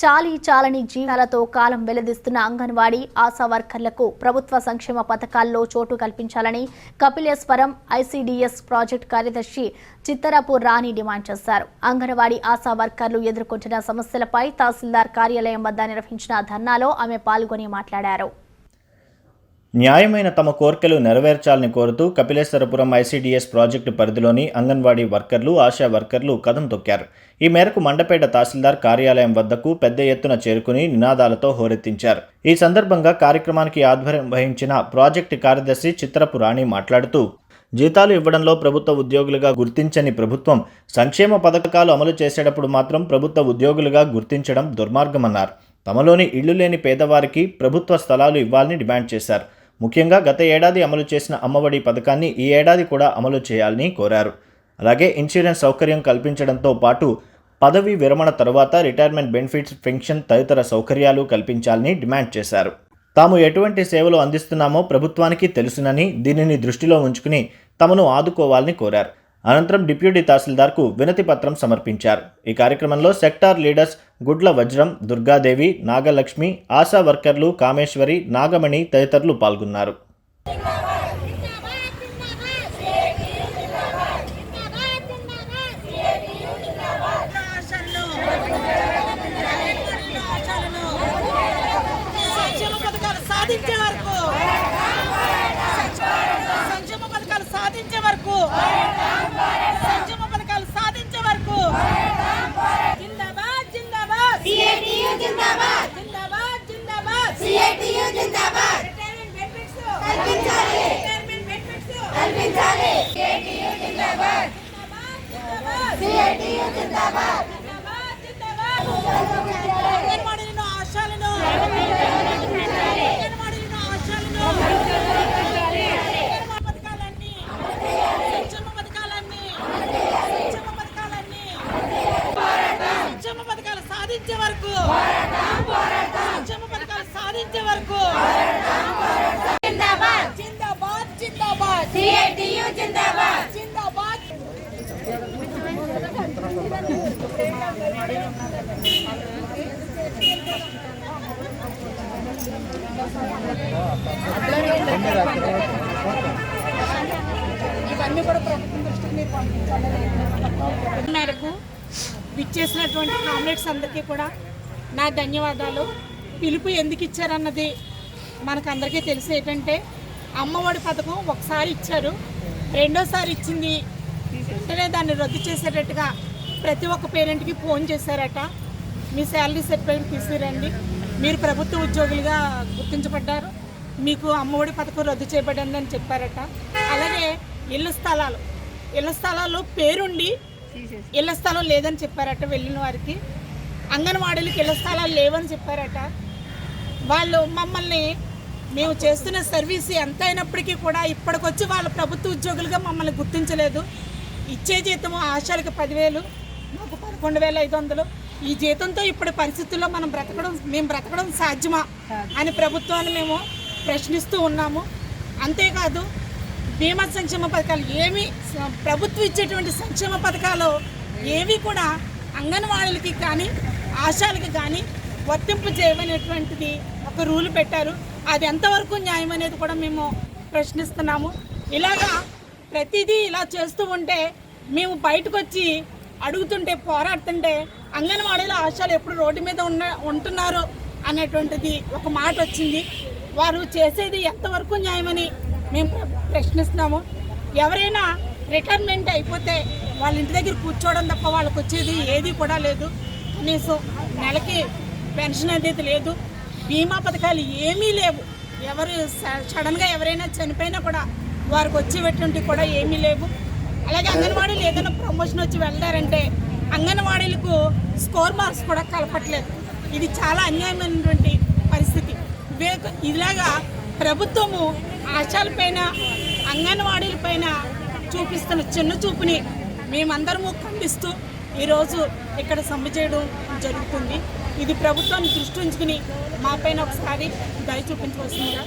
చాలీ చాలని జీవాలతో కాలం వెల్లదిస్తున్న అంగన్వాడీ ఆశా వర్కర్లకు ప్రభుత్వ సంక్షేమ పథకాల్లో చోటు కల్పించాలని కపిలేశ్వరం ఐసీడీఎస్ ప్రాజెక్ట్ కార్యదర్శి చిత్తరపు రాణి డిమాండ్ చేశారు. అంగన్వాడీ ఆశా వర్కర్లు ఎదుర్కొంటున్న సమస్యలపై తహసీల్దార్ కార్యాలయం వద్ద నిర్వహించిన ధర్నాలో ఆమె పాల్గొని మాట్లాడారు. న్యాయమైన తమ కోర్కెలు నెరవేర్చాలని కోరుతూ కపిలేశ్వరపురం ఐసీడీఎస్ ప్రాజెక్టు పరిధిలోని అంగన్వాడీ వర్కర్లు ఆశా వర్కర్లు కథం తొక్కారు. ఈ మేరకు మండపేట తహసీల్దార్ కార్యాలయం వద్దకు పెద్ద ఎత్తున చేరుకుని నినాదాలతో హోరెత్తించారు. ఈ సందర్భంగా కార్యక్రమానికి ఆధ్వర్యం వహించిన ప్రాజెక్టు కార్యదర్శి చిత్రపు రాణి మాట్లాడుతూ జీతాలు ఇవ్వడంలో ప్రభుత్వ ఉద్యోగులుగా గుర్తించని ప్రభుత్వం సంక్షేమ పథకాలు అమలు చేసేటప్పుడు మాత్రం ప్రభుత్వ ఉద్యోగులుగా గుర్తించడం దుర్మార్గమన్నారు. తమలోని ఇళ్ళు లేని పేదవారికి ప్రభుత్వ స్థలాలు ఇవ్వాలని డిమాండ్ చేశారు. ముఖ్యంగా గత ఏడాది అమలు చేసిన అమ్మఒడి పథకాన్ని ఈ ఏడాది కూడా అమలు చేయాలని కోరారు. అలాగే ఇన్సూరెన్స్ సౌకర్యం కల్పించడంతో పాటు పదవి విరమణ తర్వాత రిటైర్మెంట్ బెనిఫిట్స్ పెన్షన్ తదితర సౌకర్యాలు కల్పించాలని డిమాండ్ చేశారు. తాము ఎటువంటి సేవలు అందిస్తున్నామో ప్రభుత్వానికి తెలుసునని దీనిని దృష్టిలో ఉంచుకుని తమను ఆదుకోవాలని కోరారు. అనంతరం డిప్యూటీ తహసీల్దార్కు వినతి పత్రం సమర్పించారు. ఈ కార్యక్రమంలో సెక్టార్ లీడర్స్ గుడ్ల వజ్రం దుర్గాదేవి నాగలక్ష్మి ఆశా వర్కర్లు కామేశ్వరి నాగమణి తదితరులు పాల్గొన్నారు ఆశలను ఆశలను సంక్షేమ పథకాలు సాధించే వరకు సంక్షేమ పథకాలు సాధించే వరకు సంక్షేమ పథకాలు సాధించే వరకు జిందాబాద్ జిందాబాద్ సిఐటియు జిందాబాద్ జిందాబాద్ జిందాబాద్ సిఐటియు జిందాబాద్ రిటైర్మెంట్ బెనిఫిట్స్ కల్పించాలి. రిటైర్మెంట్ బెనిఫిట్స్ కల్పించాలి సిఐటియు జిందాబాద్ జిందాబాద్ సిఐటియు జిందాబాద్ జిందాబాద్ జిందాబాద్ అంగన్వాడీలను ఆశాలను అంగన్వాడీలను ఆశాలను సంక్షేమ పథకాలన్నీ సంక్షేమ పథకాలన్నీ సంక్షేమ పథకాలన్నీ సంక్షేమ పథకాలు సాధించే వరకు సంక్షేమ పథకాలు సాధించే వరకు జిందాబాద్. జిందాబాద్. జిందాబాద్. జిందాబాద్. జిందాబాద్. ఇవన్నీ కూడా ప్రభుత్వం దృష్టికి మీరు పంపించాలి మేరకు విచ్చేసినటువంటి కామ్రేడ్స్ అందరికీ కూడా నా ధన్యవాదాలు. పిలుపు ఎందుకు ఇచ్చారన్నది మనకు అందరికీ తెలిసి ఏంటంటే అమ్మఒడి పథకం ఒకసారి ఇచ్చారు రెండోసారి ఇచ్చింది వెంటనే దాన్ని రద్దు చేసేటట్టుగా ప్రతి ఒక్క పేరెంట్కి ఫోన్ చేశారట. మీ శాలరీ సర్టిఫికేట్ తీసుకురండి. మీరు ప్రభుత్వ ఉద్యోగులుగా గుర్తించబడ్డారు. మీకు అమ్మఒడి పథకం రద్దు చేయబడిందని చెప్పారట. అలాగే ఇళ్ళ స్థలాలు. ఇళ్ళ స్థలాల్లో పేరుండి ఇళ్ళ స్థలం లేదని చెప్పారట వెళ్ళిన వారికి. అంగన్వాడీలకు ఇళ్ళ స్థలాలు లేవని చెప్పారట. వాళ్ళు మమ్మల్ని మేము చేస్తున్న సర్వీస్ ఎంత అయినప్పటికీ కూడా ఇప్పటికొచ్చి వాళ్ళ ప్రభుత్వ ఉద్యోగులుగా మమ్మల్ని గుర్తించలేదు. ఇచ్చే జీతము ఆశాలకు పదివేలు. పదకొండు వేల ఐదు వందలు. ఈ జీతంతో ఇప్పటి పరిస్థితుల్లో మనం బ్రతకడం మేము బ్రతకడం సాధ్యమా అని ప్రభుత్వాన్ని మేము ప్రశ్నిస్తూ ఉన్నాము. అంతేకాదు బీమా సంక్షేమ పథకాలు ఏమి ప్రభుత్వం ఇచ్చేటువంటి సంక్షేమ పథకాలు ఏవి కూడా అంగన్వాడీలకి కానీ ఆశాలకి కానీ వర్తింపు చేయమనేటువంటిది ఒక రూల్ పెట్టారు. అది ఎంతవరకు న్యాయం అనేది కూడా మేము ప్రశ్నిస్తున్నాము. ఇలాగా ప్రతిదీ ఇలా చేస్తూ ఉంటే మేము బయటకు వచ్చి అడుగుతుంటే పోరాడుతుంటే అంగన్వాడీల ఆశాలు ఎప్పుడు రోడ్డు మీద ఉన్న ఉంటున్నారు అనేటువంటిది ఒక మాట వచ్చింది. వారు చేసేది ఎంతవరకు న్యాయమని మేము ప్రశ్నిస్తున్నాము. ఎవరైనా రిటైర్మెంట్ అయిపోతే వాళ్ళ ఇంటి దగ్గర కూర్చోవడం తప్ప వాళ్ళకి వచ్చేది ఏది కూడా లేదు. కనీసం నెలకి పెన్షన్ అనేది లేదు. బీమా పథకాలు ఏమీ లేవు. ఎవరు స- సడన్గా ఎవరైనా చనిపోయినా కూడా వారికి వచ్చేటువంటి కూడా ఏమీ లేవు. అలాగే అంగన్వాడీలు ఏదైనా ప్రమోషన్ వచ్చి వెళ్తారంటే అంగన్వాడీలకు స్కోర్ మార్క్స్ కూడా కలపట్లేదు. ఇది చాలా అన్యాయమైనటువంటి పరిస్థితి. ఇలాగా ప్రభుత్వము ఆశాలపైన అంగన్వాడీలపైన చూపిస్తున్న చిన్న చూపుని మేమందరము ఖండిస్తూ ఈరోజు ఇక్కడ సమ్మె చేయడం జరుగుతుంది. ఇది ప్రభుత్వాన్ని దృష్టి ఉంచుకుని మాపైన ఒకసారి దయ చూపించవలసిందిగా